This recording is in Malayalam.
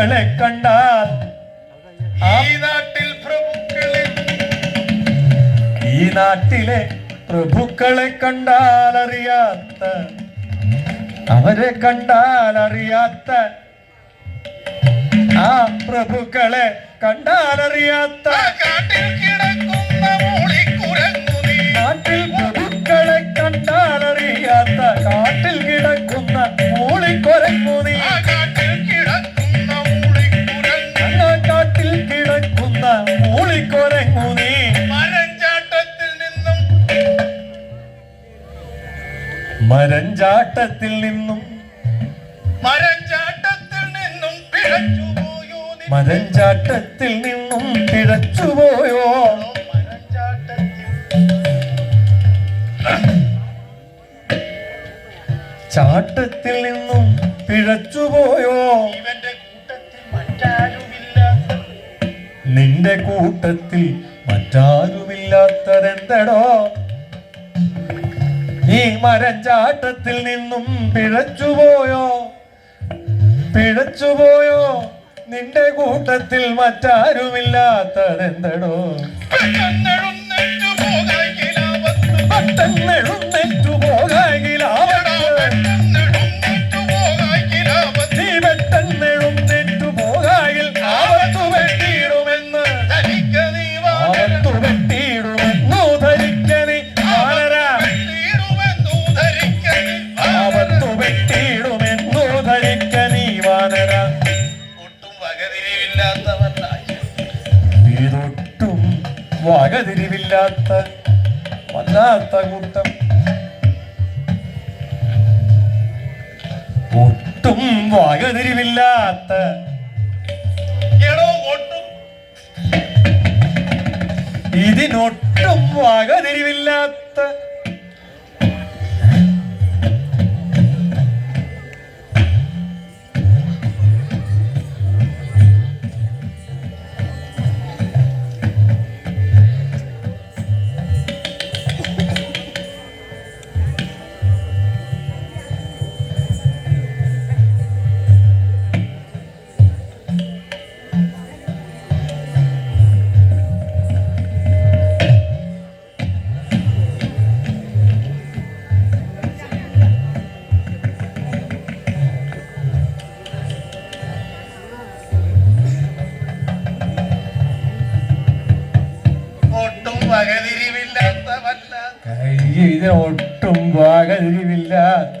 പ്രഭുക്കളെ കണ്ടാൽ ഈ നാട്ടിൽ പ്രഭുക്കളെ ഈ നാട്ടിലെ പ്രഭുക്കളെ കണ്ടാൽ അറിയാത്ത അവരെ കണ്ടാൽ അറിയാത്ത ആ പ്രഭുക്കളെ കണ്ടാൽ മരഞ്ചാട്ടത്തിൽ നിന്നും മരഞ്ചാട്ടത്തിൽ നിന്നും പിഴച്ചു പോയോ മരഞ്ചാട്ടത്തിൽ നിന്നും പിഴച്ചുപോയോ മരഞ്ചാട്ടത്തിൽ ചാട്ടത്തിൽ നിന്നും കൂട്ടത്തിൽ മറ്റാരുമില്ല. നിന്റെ കൂട്ടത്തിൽ മറ്റാരുമില്ലാത്തതെന്തടോ? ഈ മരഞ്ചാട്ടത്തിൽ നിന്നും പിഴച്ചുപോയോ പിഴച്ചുപോയോ നിന്റെ കൂട്ടത്തിൽ മറ്റാരുമില്ലാത്തതെന്തടോ? പെട്ടെന്നെഴുന്നേറ്റു പോകായിലാവത്ത് വകതിരിവില്ലാത്തവനായി വകതിരിവില്ലാത്ത വല്ലാത്ത കൂട്ടം. ഒട്ടും വകതിരിവില്ലാത്ത. ഇതിനൊട്ടും വകതിരിവില്ലാത്ത വകതിരിവില്ലാത്തവല്ല ഇതിനൊട്ടും വകതിരിവില്ലാത്ത